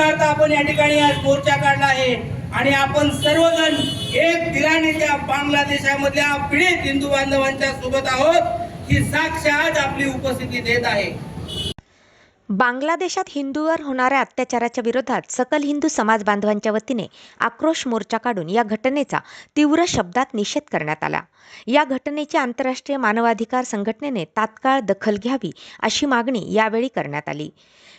उदाहरणार्थ आपण या ठिकाणी आज मोर्चा काढला आहे आणि आपण सर्वजण एक दिलाने त्या बांगलादेशामधल्या पीडित हिंदू बांधवांच्या सोबत आहोत ही साक्ष आज आपली उपस्थिती देत आहे. बांगलादेशात हिंदूवर होणाऱ्या अत्याचाराच्या विरोधात सकल हिंदू समाज बांधवांच्या वतीने आक्रोश मोर्चा काढून या घटनेचा तीव्र शब्दात निषेध करण्यात आला. या घटनेची आंतरराष्ट्रीय मानवाधिकार संघटनेने तात्काळ दखल घ्यावी अशी मागणी यावेळी करण्यात आली.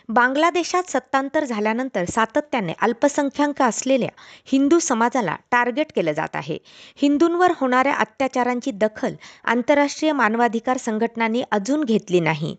बांगलादेशात सत्तांतर झाल्यानंतर सातत्याने अल्पसंख्याक असलेल्या हिंदू समाजाला टार्गेट केलं जात आहे. हिंदूंवर होणाऱ्या अत्याचारांची दखल आंतरराष्ट्रीय मानवाधिकार संघटनांनी अजून घेतली नाही.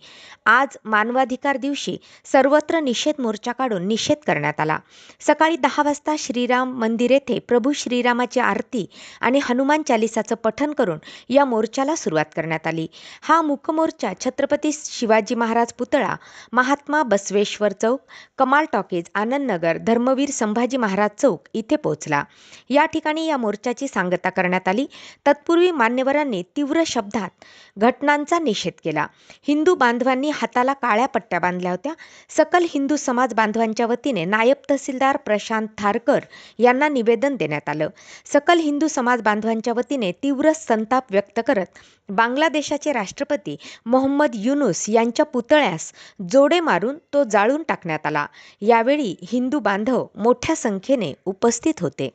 आज मानवाधिकार दिवशी सर्वत्र निषेध मोर्चा काढून निषेध करण्यात आला. सकाळी दहा वाजता श्रीराम मंदिर येथे प्रभू श्रीरामाची आरती आणि हनुमान चालिसाचं पठन करून या मोर्चाला सुरुवात करण्यात आली. हा मुखमोर्चा छत्रपती शिवाजी महाराज पुतळा महात्मा बसवेश्वर चौक कमाल टॉकीज आनंदनगर धर्मवीर संभाजी महाराज चौक इथे पोहोचला. या ठिकाणी या मोर्चाची सांगता करण्यात आली. तत्पूर्वी मान्यवरांनी तीव्र शब्दात घटनांचा निषेध केला. हिंदू बांधवांनी हाताला काळ्या पट्ट्या बांधल्या होत्या. सकल हिंदू समाज बांधवांच्या वतीने नायब तहसीलदार प्रशांत थारकर यांना निवेदन देण्यात आलं. सकल हिंदू समाज बांधवांच्या वतीने तीव्र संताप व्यक्त करत बांगलादेशाचे राष्ट्रपती मोहम्मद युनुस यांच्या पुतळ्यास जोडे मारून तो जाळून टाकण्यात आला. यावेळी हिंदू बांधव मोठ्या संख्येने उपस्थित होते.